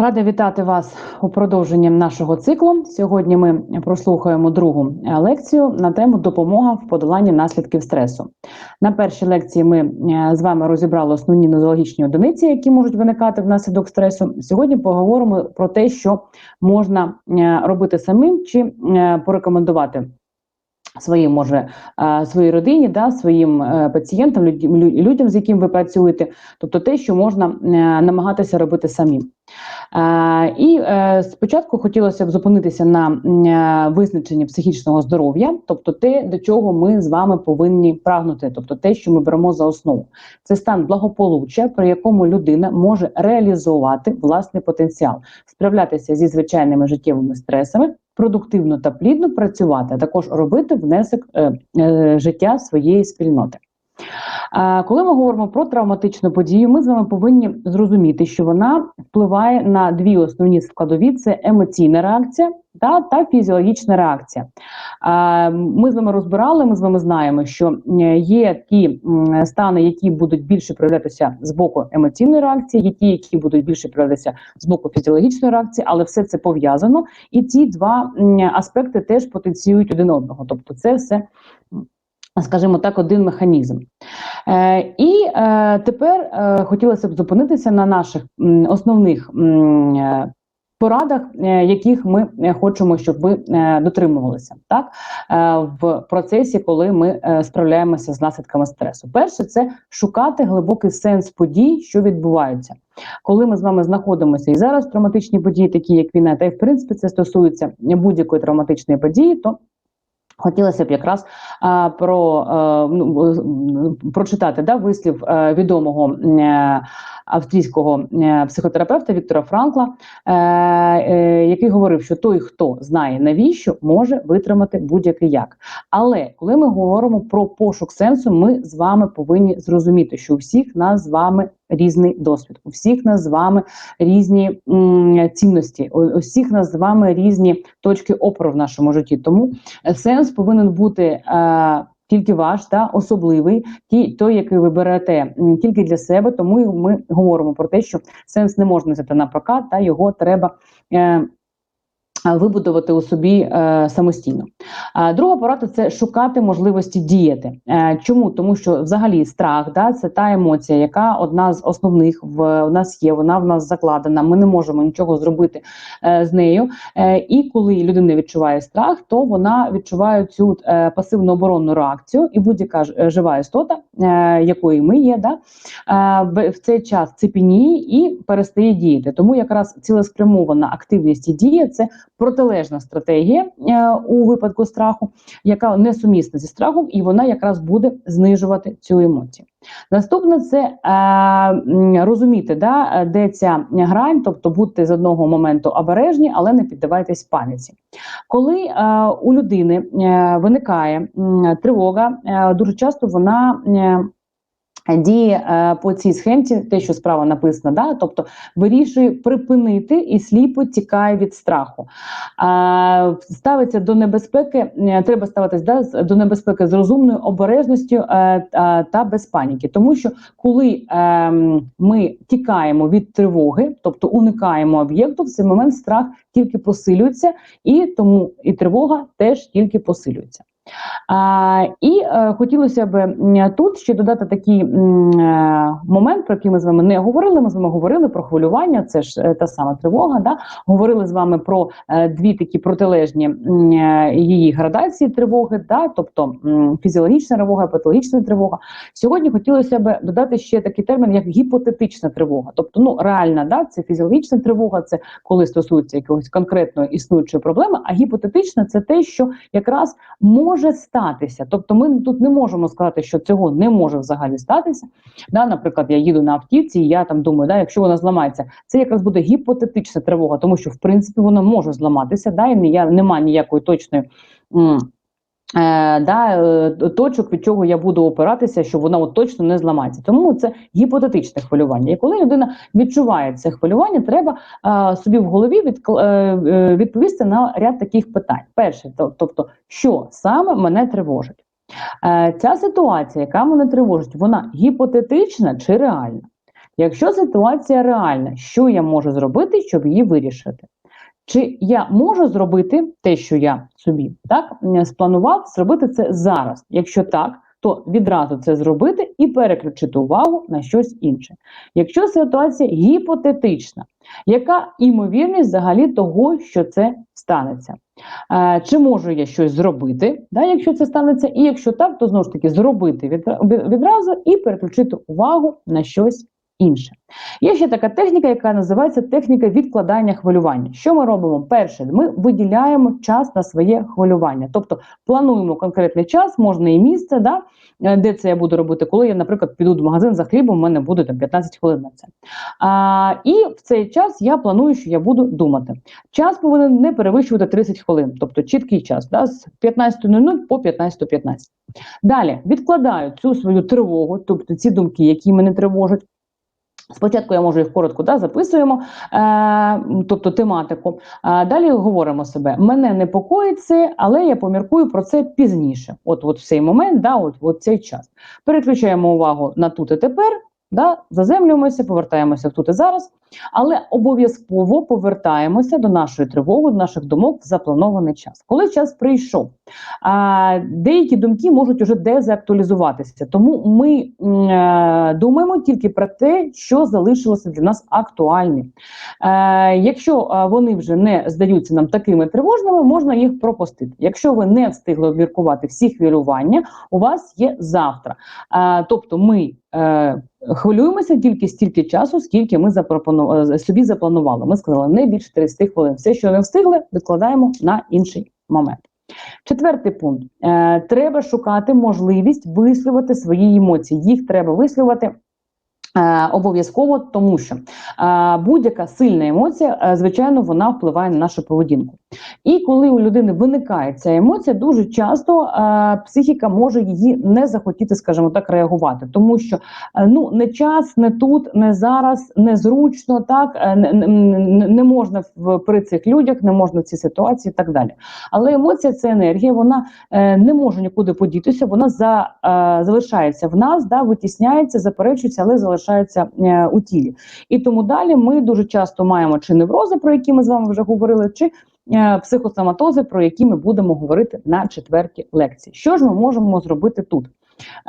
Рада вітати вас у продовженні нашого циклу. Сьогодні ми прослухаємо другу е, лекцію на тему допомога в подоланні наслідків стресу. На першій лекції ми е, з вами розібрали основні нозологічні одиниці, які можуть виникати внаслідок стресу. Сьогодні поговоримо про те, що можна е, робити самим чи порекомендувати своїм може своїй родині, да, своїм е, пацієнтам, людям, з яким ви працюєте, тобто те, що можна е, намагатися робити самі. І е, спочатку хотілося б зупинитися на визначенні психічного здоров'я, тобто те, до чого ми з вами повинні прагнути, тобто те, що ми беремо за основу. Це стан благополуччя, при якому людина може реалізувати власний потенціал, справлятися зі звичайними життєвими стресами продуктивно та плідно працювати, а також робити внесок е, е, життя своєї спільноти. Коли ми говоримо про травматичну подію, ми з вами повинні зрозуміти, що вона впливає на дві основні складові: це емоційна реакція та та фізіологічна реакція. Ми з вами розбирали, ми з вами знаємо, що є ті стани, які будуть більше проявлятися з боку емоційної реакції, є ті, які будуть більше проявлятися з боку фізіологічної реакції, але все це пов'язано, і ці два аспекти теж потенціюють один одного. Тобто, це все скажімо так, один механізм. Е, І е, тепер е, хотілося б зупинитися на наших основних порадах, яких ми хочемо, щоб ви дотримувалися так в процесі, коли ми справляємося з наслідками стресу. Перше, це шукати глибокий сенс подій, що відбуваються. Коли ми з вами знаходимося і зараз травматичні події, такі як війна, та й в принципі це стосується будь-якої травматичної події, то Хотілося б якраз а, про а, ну, прочитати да, вислів а, відомого а, австрійського психотерапевта Віктора Франкла, який говорив, що той, хто знає навіщо, може витримати будь-який як. Але коли ми говоримо про пошук сенсу, ми з вами повинні зрозуміти, що у всіх нас з вами різний досвід. У всіх нас з вами різні цінності, у всіх нас з вами різні точки опору в нашому житті. Тому е, сенс повинен бути. Е, тільки ваш та особливий, ті, той, який ви берете тільки для себе, тому ми говоримо про те, що сенс не можна взяти на прокат, та його треба е, Вибудувати у собі е, самостійно. А друга порада це шукати можливості діяти. Е, чому? Тому що взагалі страх да, це та емоція, яка одна з основних в у нас є, вона в нас закладена. Ми не можемо нічого зробити е, з нею. Е, і коли людина відчуває страх, то вона відчуває цю е, пасивну оборонну реакцію, і будь-яка е, жива істота, е, якої ми є, да, е, в цей час цепеніє і перестає діяти. Тому якраз цілеспрямована активність і дія це протилежна стратегія е, у випадку страху, яка несумісна зі страхом, і вона якраз буде знижувати цю емоцію. Наступне це е, розуміти, да, де ця грань, тобто будьте з одного моменту обережні, але не піддавайтесь паніці. Коли е, у людини е, виникає е, тривога, е, дуже часто вона. Е, Діє е, по цій схемці, те, що справа написана, да, тобто вирішує припинити і сліпо тікає від страху. Ставиться до небезпеки, е, треба ставитись да, до небезпеки з розумною обережністю е, та без паніки. Тому що коли е, ми тікаємо від тривоги, тобто уникаємо об'єкту, в цей момент страх тільки посилюється, і тому і тривога теж тільки посилюється. І е, хотілося б тут ще додати такий е, момент, про який ми з вами не говорили. Ми з вами говорили про хвилювання, це ж е, та сама тривога. Да? Говорили з вами про дві такі протилежні її градації тривоги, да? тобто фізіологічна тривога, патологічна тривога. Сьогодні хотілося б додати ще такий термін, як гіпотетична тривога. Тобто, ну реальна, да, це фізіологічна тривога, це коли стосується якогось конкретної існуючої проблеми, а гіпотетична це те, що якраз може може статися. Тобто, ми тут не можемо сказати, що цього не може взагалі статися. Да, Наприклад, я їду на автівці, і я там думаю, да, якщо вона зламається, це якраз буде гіпотетична тривога, тому що в принципі вона може зламатися, да, і я немає ніякої точної. Е, да, е, точок, від чого я буду опиратися, що вона от точно не зламається. Тому це гіпотетичне хвилювання. І коли людина відчуває це хвилювання, треба е, собі в голові від, е, е, відповісти на ряд таких питань. Перше, то, тобто, що саме мене тривожить? Е, Ця ситуація, яка мене тривожить, вона гіпотетична чи реальна? Якщо ситуація реальна, що я можу зробити, щоб її вирішити? Чи я можу зробити те, що я собі так спланував, зробити це зараз? Якщо так, то відразу це зробити і переключити увагу на щось інше. Якщо ситуація гіпотетична, яка імовірність взагалі того, що це станеться? Е, чи можу я щось зробити, да, якщо це станеться, і якщо так, то знову ж таки зробити відразу і переключити увагу на щось інше. Є ще така техніка, яка називається техніка відкладання хвилювання. Що ми робимо? Перше, ми виділяємо час на своє хвилювання, тобто плануємо конкретний час, можна і місце, да, е, де це я буду робити, коли я, наприклад, піду в магазин за хлібом, у мене буде там 15 хвилин на це. А, і в цей час я планую, що я буду думати. Час повинен не перевищувати 30 хвилин, тобто чіткий час, да, з 15.00 по 15.15. Далі відкладаю цю свою тривогу, тобто ці думки, які мене тривожать. Спочатку я можу їх коротко да, записуємо, е, тобто тематику. А далі говоримо себе. Мене непокоїть це, але я поміркую про це пізніше. От, от в цей момент, да, от, от цей час. Переключаємо увагу на тут і тепер, да, заземлюємося, повертаємося тут і зараз, але обов'язково повертаємося до нашої тривоги, до наших думок в запланований час. Коли час прийшов, а, деякі думки можуть уже дезактуалізуватися. Тому ми м, е, думаємо тільки про те, що залишилося для нас актуальним. Е, якщо е, вони вже не здаються нам такими тривожними, можна їх пропустити. Якщо ви не встигли обміркувати всі хвилювання, у вас є завтра. Е, тобто ми хвилюємося тільки стільки часу, скільки ми запропонували собі запланували. Ми сказали не більше 30 хвилин. Все, що не встигли, відкладаємо на інший момент. Четвертий пункт: Е, треба шукати можливість висловити свої емоції. Їх треба висловити. е, Обов'язково, тому що е, будь-яка сильна емоція, е, звичайно, вона впливає на нашу поведінку. І коли у людини виникає ця емоція, дуже часто е, психіка може її не захотіти, скажімо так, реагувати, тому що е, ну не час, не тут, не зараз, незручно, так е, не, не, не- можна в при цих людях, не можна в цій ситуації і так далі. Але емоція це енергія, вона е, не може нікуди подітися, вона за, е, залишається в нас, да, витісняється, заперечується, але залишається е, у тілі. І тому далі ми дуже часто маємо чи неврози, про які ми з вами вже говорили, чи психосоматози, про які ми будемо говорити на четвертій лекції. Що ж ми можемо зробити тут?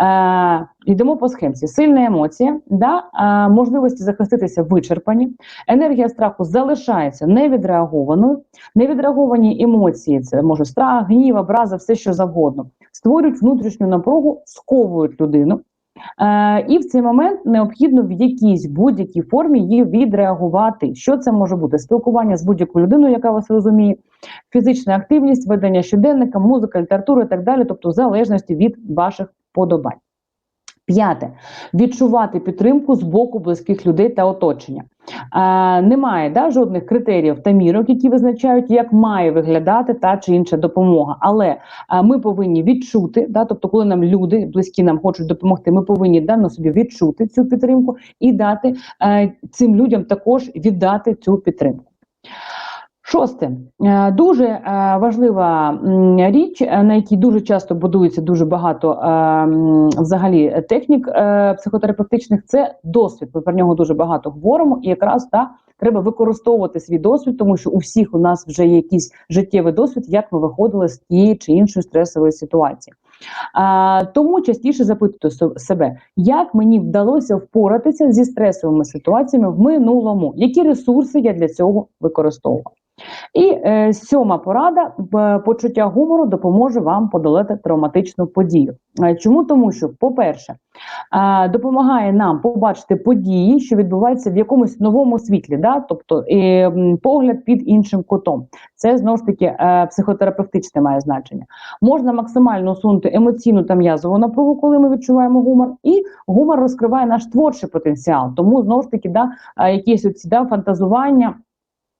Е, йдемо по схемці. Сильна емоція, да, е, можливості захиститися вичерпані, енергія страху залишається невідреагованою. Невідреаговані емоції, це може страх, гнів, образа, все що завгодно, створюють внутрішню напругу, сковують людину. Е, і в цей момент необхідно в якійсь будь-якій формі її відреагувати. Що це може бути? Спілкування з будь-якою людиною, яка вас розуміє, фізична активність, ведення щоденника, музика, література і так далі, тобто в залежності від ваших подобань. П'яте відчувати підтримку з боку близьких людей та оточення. Е, немає да, жодних критеріїв та мірок, які визначають, як має виглядати та чи інша допомога. Але ми повинні відчути, да, тобто, коли нам люди близькі нам хочуть допомогти, ми повинні да, на собі відчути цю підтримку і дати е, цим людям також віддати цю підтримку. Шосте Е, дуже е, важлива річ, е, на якій дуже часто будується дуже багато взагалі технік психотерапевтичних. Це досвід. Ми про нього дуже багато говоримо, і якраз та треба використовувати свій досвід, тому що у всіх у нас вже є якийсь життєвий досвід, як ми виходили з тієї чи іншої стресової ситуації. А, тому частіше запитуйте себе, як мені вдалося впоратися зі стресовими ситуаціями в минулому, які ресурси я для цього використовував. І е, сьома порада почуття гумору допоможе вам подолати травматичну подію. Е, Чому? Тому що, по-перше, е, допомагає нам побачити події, що відбуваються в якомусь новому світлі, да? тобто е, погляд під іншим кутом. Це знову ж таки е, психотерапевтичне має значення. Можна максимально усунути емоційну та м'язову напругу, коли ми відчуваємо гумор, і гумор розкриває наш творчий потенціал. Тому знову ж таки, да, е, якісь оці да, фантазування.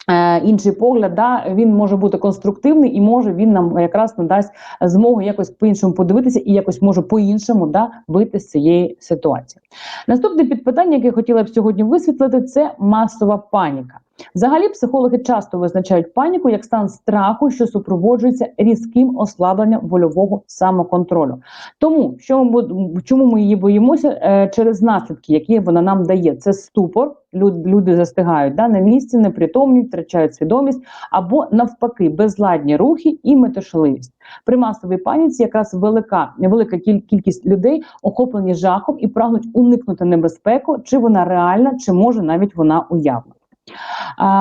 Е, інший погляд, да, він може бути конструктивний і може він нам якраз надасть змогу якось по-іншому подивитися і якось може по-іншому да, вийти з цієї ситуації. Наступне підпитання, яке я хотіла б сьогодні висвітлити, це масова паніка. Взагалі, психологи часто визначають паніку як стан страху, що супроводжується різким ослабленням вольового самоконтролю. Тому що ми чому ми її боїмося е, через наслідки, які вона нам дає, це ступор. Люди застигають да, на місці, непритомнюють, втрачають свідомість або навпаки безладні рухи і метушливість. При масовій паніці якраз велика велика кількість людей охоплені жахом і прагнуть уникнути небезпеку, чи вона реальна, чи може навіть вона уявна.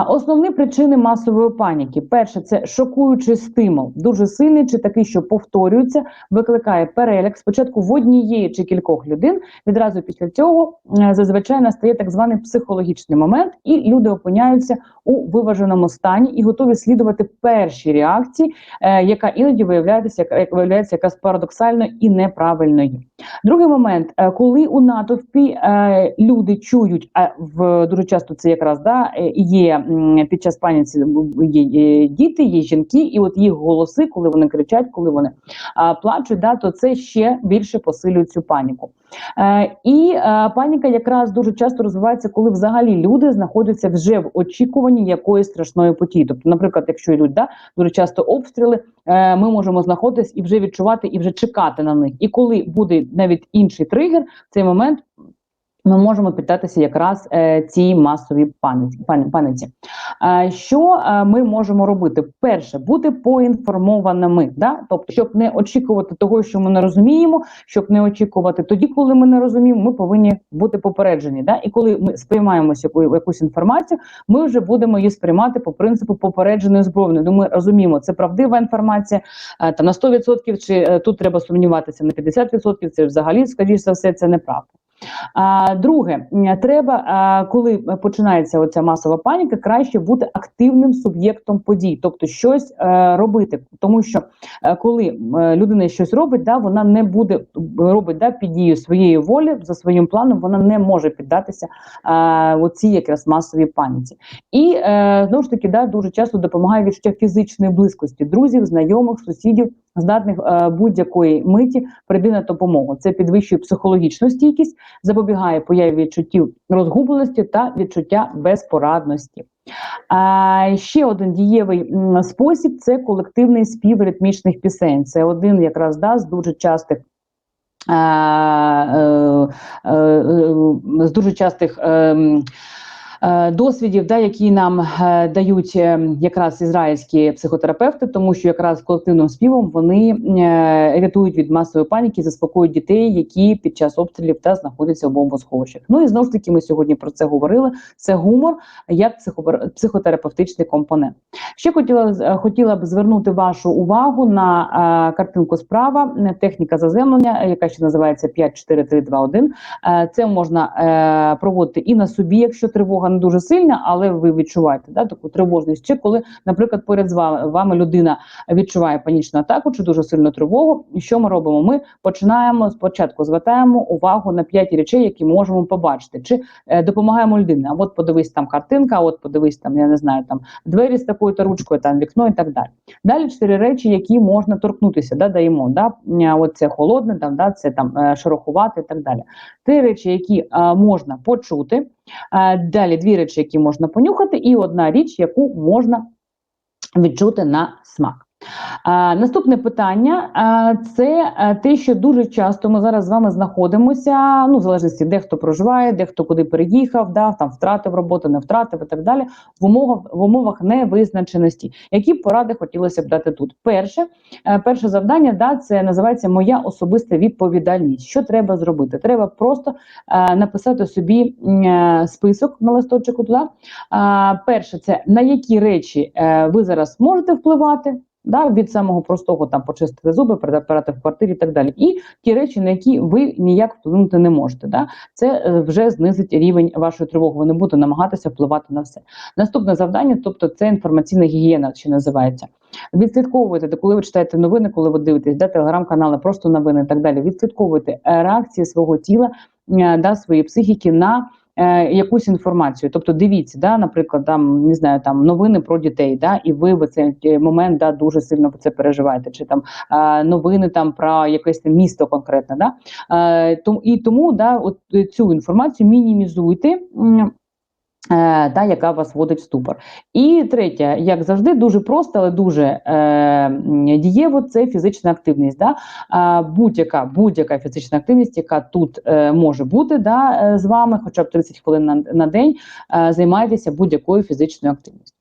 Основні причини масової паніки: перше це шокуючий стимул, дуже сильний чи такий, що повторюється, викликає переляк спочатку в однієї чи кількох людей. Відразу після цього е, зазвичай настає так званий психологічний момент, і люди опиняються у виваженому стані і готові слідувати першій реакції, е, яка іноді виявляється, як, виявляється якраз парадоксальною і неправильною. Другий момент, е, коли у натовпі люди чують, а в дуже часто це якраз да є під час паніці є, е, діти, є жінки, і от їх голоси, коли вони кричать, коли вони плачуть, да, то це ще більше посилює цю паніку. Е, і е, паніка якраз дуже часто розвивається, коли взагалі люди знаходяться вже в очікуванні якоїсь страшної події. Тобто, наприклад, якщо йдуть да, дуже часто обстріли, ми можемо знаходитись і вже відчувати, і вже чекати на них. І коли буде навіть інший тригер, в цей момент. Ми можемо піддатися якраз е, цій масовій пані- паниці. Е, що е, ми можемо робити? Перше, бути поінформованими, да? тобто, щоб не очікувати того, що ми не розуміємо, щоб не очікувати тоді, коли ми не розуміємо, ми повинні бути попереджені. Да? І коли ми сприймаємося якусь інформацію, ми вже будемо її сприймати по принципу попередженої зброї. Ну, ми розуміємо, це правдива інформація, е, там на 100% чи е, тут треба сумніватися на 50%, це взагалі, скоріш за все, це неправда. А, друге, треба, коли починається оця масова паніка, краще бути активним суб'єктом подій, тобто щось е, робити. Тому що е, коли е, людина щось робить, да, вона не буде робить да, під дією своєї волі за своїм планом, вона не може піддатися оцій якраз масовій паніці. І знову ж таки, да, дуже часто допомагає відчуття фізичної близькості друзів, знайомих, сусідів, здатних будь-якої миті прийти на допомогу. Це підвищує психологічну стійкість, запобігає появі відчуттів розгубленості та відчуття безпорадності. А ще один дієвий спосіб це колективний спів ритмічних пісень. Це один якраз да, з дуже частих. е, е, е, З дуже частих ем, досвідів, да, які нам е, дають е, якраз ізраїльські психотерапевти, тому що якраз колективним співом вони е, рятують від масової паніки, заспокоюють дітей, які під час обстрілів та знаходяться в бомбосховищах. Ну і знову ж таки, ми сьогодні про це говорили. Це гумор як психо- психотерапевтичний компонент. Ще хотіла е, хотіла б звернути вашу увагу на е, картинку справа е, техніка заземлення, е, яка ще називається 5-4-3-2-1. Е, Це можна е, проводити і на собі, якщо тривога не дуже сильна, але ви відчуваєте да, таку тривожність. Чи коли, наприклад, поряд з вами, людина відчуває панічну атаку чи дуже сильну тривогу. Що ми робимо? Ми починаємо спочатку звертаємо увагу на п'ять речей, які можемо побачити, чи е, допомагаємо людині. А от подивись там картинка, а от подивись там, я не знаю, там двері з такою то ручкою, там вікно і так далі. Далі чотири речі, які можна торкнутися, да, даємо. Да? Е, От це холодне, там, да, це там е, шерохувати і так далі. Три речі, які е, можна почути. Е, Далі дві речі, які можна понюхати, і одна річ, яку можна відчути на смак. Наступне питання це е, те, що дуже часто ми зараз з вами знаходимося. Ну, в залежності, де хто проживає, де хто куди переїхав, да, там втратив роботу, не втратив і так далі. В умовах в умовах невизначеності. Які поради хотілося б дати тут? Перше, е, перше завдання да, це називається моя особиста відповідальність. Що треба зробити? Треба просто е, написати собі список на листочку туди. Перше, це на які речі ви зараз можете впливати. Да, від самого простого там почистити зуби, перебирати в квартирі і так далі. І ті речі, на які ви ніяк вплинути не можете. Да? Це е, вже знизить рівень вашої тривоги. Ви не будете намагатися впливати на все. Наступне завдання, тобто це інформаційна гігієна, що називається. Відслідковуйте, коли ви читаєте новини, коли ви дивитесь, да, телеграм-канали, просто новини і так далі. Відслідковуйте реакції свого тіла, е, да, своєї психіки на якусь інформацію. Тобто дивіться, да, наприклад, там не знаю, там новини про дітей, да, і ви в цей е, момент да, дуже сильно це переживаєте, чи там е, новини там про якесь там місто конкретне. Да? Е, і тому да, от цю інформацію мінімізуйте. Е, та яка вас вводить в ступор. І третє, як завжди, дуже просто, але дуже е, дієво це фізична активність. Да? Будь-яка будь-яка фізична активність, яка тут е, може бути да, е, з вами, хоча б 30 хвилин на, на день, е, займайтеся будь-якою фізичною активністю.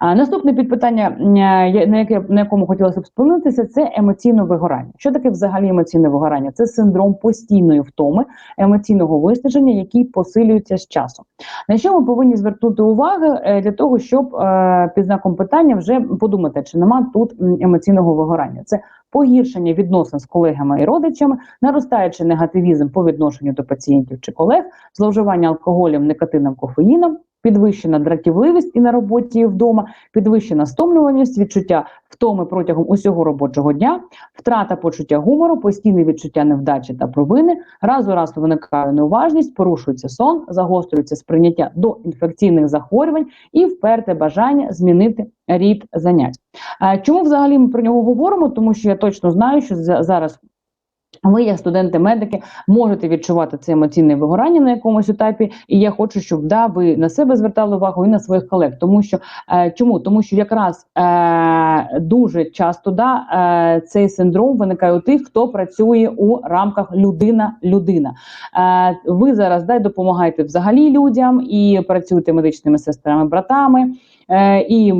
А наступне підпитання, на яке на якому хотілося б спомнитися, це емоційне вигорання. Що таке взагалі емоційне вигорання? Це синдром постійної втоми, емоційного виснаження, який посилюється з часом. На що ми повинні звернути увагу е, для того, щоб е, під знаком питання вже подумати, чи нема тут емоційного вигорання? Це погіршення відносин з колегами і родичами, наростаючий негативізм по відношенню до пацієнтів чи колег, зловживання алкоголем, никотином, кофеїном підвищена дратівливість і на роботі і вдома, підвищена стомлюваність, відчуття втоми протягом усього робочого дня, втрата почуття гумору, постійне відчуття невдачі та провини, раз у раз виникає неуважність, порушується сон, загострюється сприйняття до інфекційних захворювань і вперте бажання змінити рід занять. Чому взагалі ми про нього говоримо? Тому що я точно знаю, що зараз ви, як студенти-медики, можете відчувати це емоційне вигорання на якомусь етапі, і я хочу, щоб да ви на себе звертали увагу і на своїх колег. Тому що е, чому? Тому що якраз е, дуже часто да е, цей синдром виникає у тих, хто працює у рамках людина-людина. Е, ви зараз да допомагаєте взагалі людям і працюєте медичними сестрами, братами. Е, і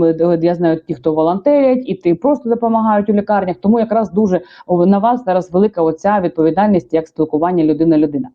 я знаю ті, хто волонтерять, і ти просто допомагають у лікарнях. Тому якраз дуже на вас зараз велика оця відповідальність як спілкування людина-людина.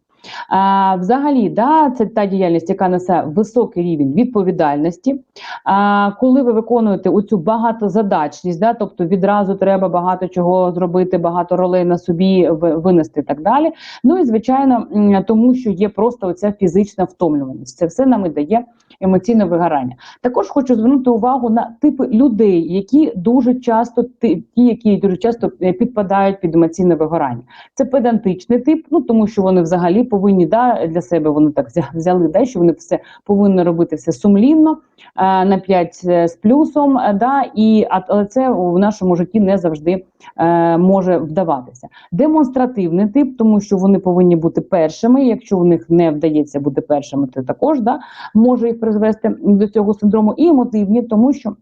А, Взагалі, да, це та діяльність, яка несе високий рівень відповідальності. А, Коли ви виконуєте оцю багатозадачність, да, тобто відразу треба багато чого зробити, багато ролей на собі винести і так далі. Ну і звичайно, тому що є просто оця фізична втомлюваність. Це все нам і дає емоційне вигорання. Також хочу звернути увагу на типи людей, які дуже часто ті, які дуже часто е, підпадають під емоційне вигорання. Це педантичний тип, ну тому що вони взагалі повинні да для себе вони так взяли, да, що вони все повинні робити все сумлінно е, на 5 е, з плюсом. Да, і але це у нашому житті не завжди е, може вдаватися. Демонстративний тип, тому що вони повинні бути першими. Якщо у них не вдається бути першими, то також да може їх призвести до цього синдрому, і емотивні, тому що.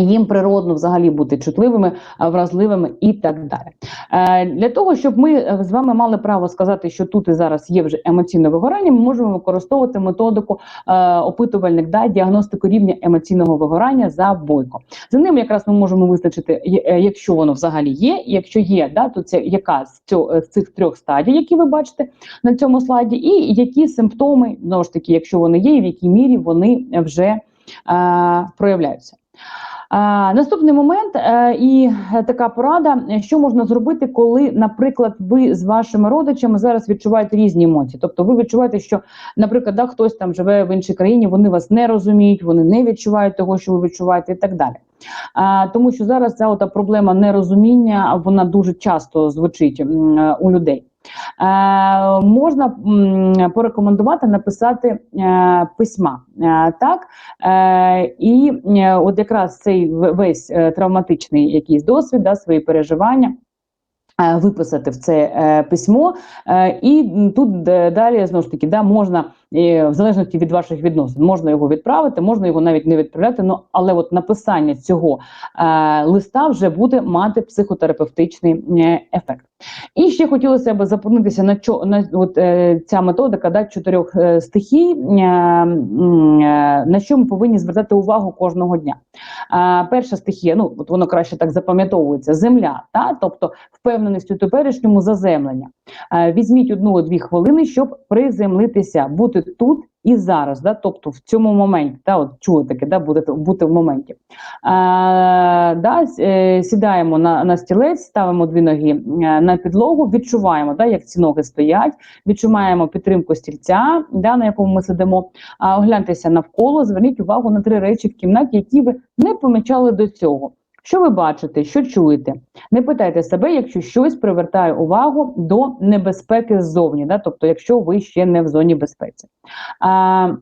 Їм природно взагалі бути чутливими, вразливими і так далі. Е, Для того щоб ми е, з вами мали право сказати, що тут і зараз є вже емоційне вигорання, ми можемо використовувати методику е, опитувальник да, діагностику рівня емоційного вигорання за бойко. За ним якраз ми можемо визначити, е, якщо воно взагалі є. Якщо є, да, то це яка з цього з цих трьох стадій, які ви бачите на цьому слайді, і які симптоми знову ж таки, якщо вони є, і в якій мірі вони вже е, проявляються. Наступний момент е, і така порада, що можна зробити, коли, наприклад, ви з вашими родичами зараз відчуваєте різні емоції. Тобто, ви відчуваєте, що, наприклад, да, хтось там живе в іншій країні, вони вас не розуміють, вони не відчувають того, що ви відчуваєте, і так далі. А, Тому що зараз ця ота проблема нерозуміння вона дуже часто звучить у людей. Е, можна порекомендувати написати е, письма. Е, так І от якраз цей весь травматичний якийсь досвід, да, свої переживання. Виписати в це письмо, і тут далі знову ж таки да можна в залежності від ваших відносин, можна його відправити, можна його навіть не відправляти. Ну але от написання цього листа вже буде мати психотерапевтичний ефект. І ще хотілося б запевнитися на чо на от е, ця методика да, чотирьох е, стихій, е, е, на що ми повинні звертати увагу кожного дня. Е, перша стихія, ну от воно краще так запам'ятовується: земля, та тобто впевненість у теперішньому заземлення. Е, візьміть одну-дві хвилини, щоб приземлитися, бути тут і зараз, да, тобто в цьому моменті, да, от чули таке, да, будете бути в моменті. А, да, е, Сідаємо на на стілець, ставимо дві ноги е, на підлогу, відчуваємо, да, як ці ноги стоять, відчуваємо підтримку стільця, да, на якому ми сидимо. А, Огляньтеся навколо, зверніть увагу на три речі в кімнаті, які ви не помічали до цього. Що ви бачите, що чуєте? Не питайте себе, якщо щось привертає увагу до небезпеки ззовні, да? тобто, якщо ви ще не в зоні безпеці. А,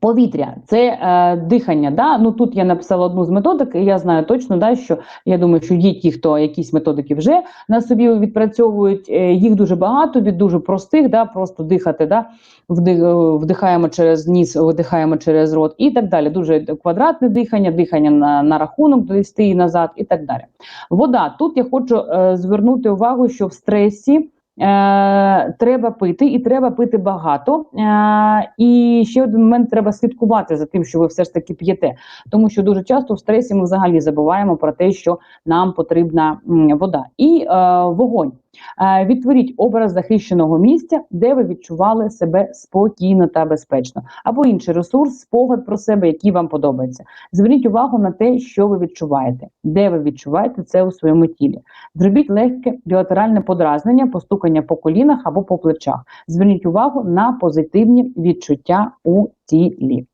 Повітря це е, дихання. Да? Ну тут я написала одну з методик, і я знаю точно, да, що я думаю, що є ті, хто якісь методики вже на собі відпрацьовують. Е, їх дуже багато, від дуже простих, да, просто дихати, да, вдихаємо через ніс, видихаємо через рот і так далі. Дуже квадратне дихання, дихання на, на рахунок довести і назад, і так далі. Вода. Тут я хочу е, звернути увагу, що в стресі. Е, треба пити, і треба пити багато. Е, і ще один момент треба слідкувати за тим, що ви все ж таки п'єте, тому що дуже часто в стресі ми взагалі забуваємо про те, що нам потрібна вода і е, вогонь. Е, Відтворіть образ захищеного місця, де ви відчували себе спокійно та безпечно, або інший ресурс, спогад про себе, який вам подобається. Зверніть увагу на те, що ви відчуваєте, де ви відчуваєте це у своєму тілі. Зробіть легке білатеральне подразнення, постукання по колінах або по плечах. Зверніть увагу на позитивні відчуття у тілі.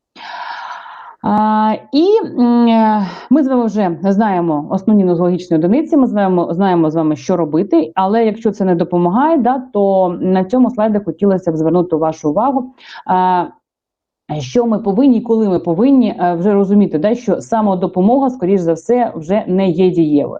І е, ми з вами вже знаємо основні нозологічні одиниці. Ми знаємо, знаємо з вами, що робити. Але якщо це не допомагає, да, то на цьому слайді хотілося б звернути вашу увагу. Що ми повинні, і коли ми повинні е, вже розуміти, да, що самодопомога, скоріш за все, вже не є дієвою.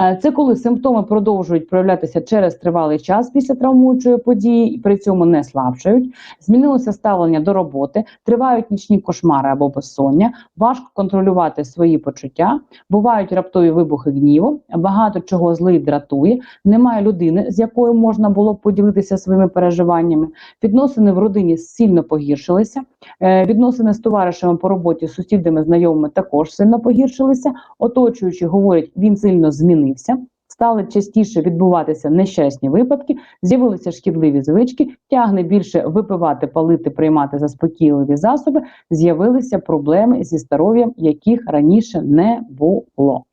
Е, Це коли симптоми продовжують проявлятися через тривалий час після травмуючої події, і при цьому не слабшають. Змінилося ставлення до роботи, тривають нічні кошмари або безсоння, важко контролювати свої почуття, бувають раптові вибухи гніву, багато чого злий дратує, немає людини, з якою можна було б поділитися своїми переживаннями. Відносини в родині сильно погіршилися. Е, Відносини з товаришами по роботі, з сусідами, знайомими також сильно погіршилися. Оточуючі говорять, він сильно змінився. Стали частіше відбуватися нещасні випадки, з'явилися шкідливі звички, тягне більше випивати, палити, приймати заспокійливі засоби. З'явилися проблеми зі здоров'ям, яких раніше не було.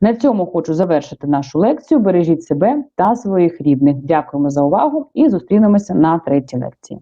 На цьому хочу завершити нашу лекцію. Бережіть себе та своїх рідних. Дякуємо за увагу і зустрінемося на третій лекції.